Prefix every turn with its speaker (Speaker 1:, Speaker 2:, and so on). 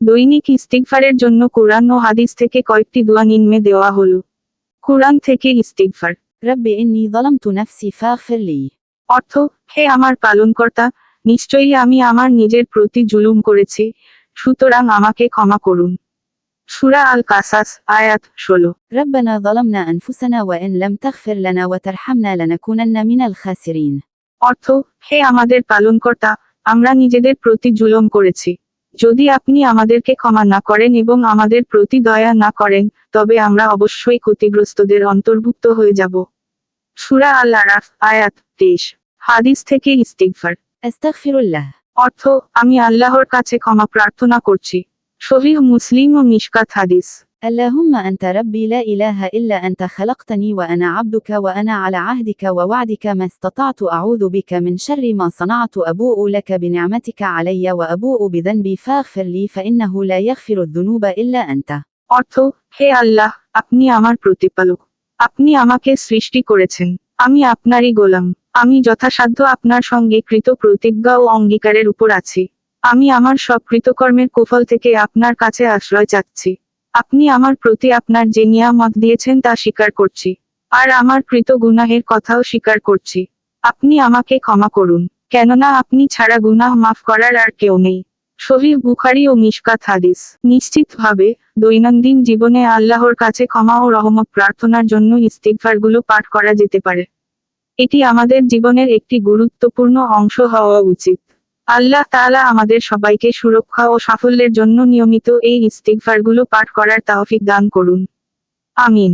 Speaker 1: দৈনিক ইস্তিগফারের জন্য কোরআন ও হাদিস থেকে কয়েকটি দোয়া নিম্নে দেওয়া হলো কোরআন থেকে ইস্তিগফার
Speaker 2: رب إني ظلمت نفسي فاغفر لي
Speaker 1: অর্থ হে আমার পালনকর্তা নিশ্চয়ই আমি আমার নিজের প্রতি জুলুম করেছি সুতরাং আমাকে ক্ষমা করুন সুরা আল কাসাস আয়াত ষোলো
Speaker 2: ربنا ظلمنا أنفسنا وإن لم تغفر لنا وترحمنا لنكونن من الخاسرين
Speaker 1: অর্থ হে আমাদের পালনকর্তা আমরা নিজেদের প্রতি জুলুম করেছি যদি আপনি আমাদেরকে ক্ষমা না করেন এবং আমাদের প্রতি দয়া না করেন তবে আমরা অবশ্যই ক্ষতিগ্রস্তদের অন্তর্ভুক্ত হয়ে যাব। সুরা আল আরাফ আয়াত তেইশ। হাদিস থেকে ইস্তিগফার।
Speaker 2: ইস্তাকফিরুল্লাহ
Speaker 1: অর্থ আমি আল্লাহর কাছে ক্ষমা প্রার্থনা করছি। শহীদ মুসলিম ও মিশকাত হাদিস।
Speaker 2: اللهم أنت ربي لا إله إلا أنت خلقتني وأنا عبدك وأنا على عهدك ووعدك ما استطعت أعوذ بك من شر ما صنعت أبوء لك بنعمتك علي وأبوء بذنبي فاغفر لي فإنه لا يغفر الذنوب إلا أنت
Speaker 1: অর্থ হে আল্লাহ আপনি আমার প্রতিপালক আপনি আমাকে সৃষ্টি করেছেন আমি আপনারই গোলাম আমি যথাসাধ্য আপনার সঙ্গে কৃত প্রতিজ্ঞা ও অঙ্গীকারের উপর আছি আমি আমার সব কৃতকর্মের কুফল থেকে আপনার কাছে আশ্রয় চাচ্ছি আপনি আমার প্রতি আপনার যে নিয়ামত দিয়েছেন তা স্বীকার করছি। আর আমার কৃত গুনাহের কথাও স্বীকার করছি। আপনি আমাকে ক্ষমা করুন, কেননা আপনি ছাড়া গুনাহ মাফ করার আর কেউ নেই। শহীদ বুখারি ও মিশকাত হাদিস। নিশ্চিতভাবে, দৈনন্দিন জীবনে আল্লাহর কাছে ক্ষমা ও রহমত প্রার্থনার জন্য ইস্তিগফারগুলো পাঠ করা যেতে পারে। এটি আমাদের জীবনের একটি গুরুত্বপূর্ণ অংশ হওয়া উচিত। আল্লাহ তালা আমাদের সবাইকে সুরক্ষা ও সাফল্যের জন্য নিয়মিত এই ইস্তিকফারগুলো পাঠ করার তাহফিক দান করুন। আমিন।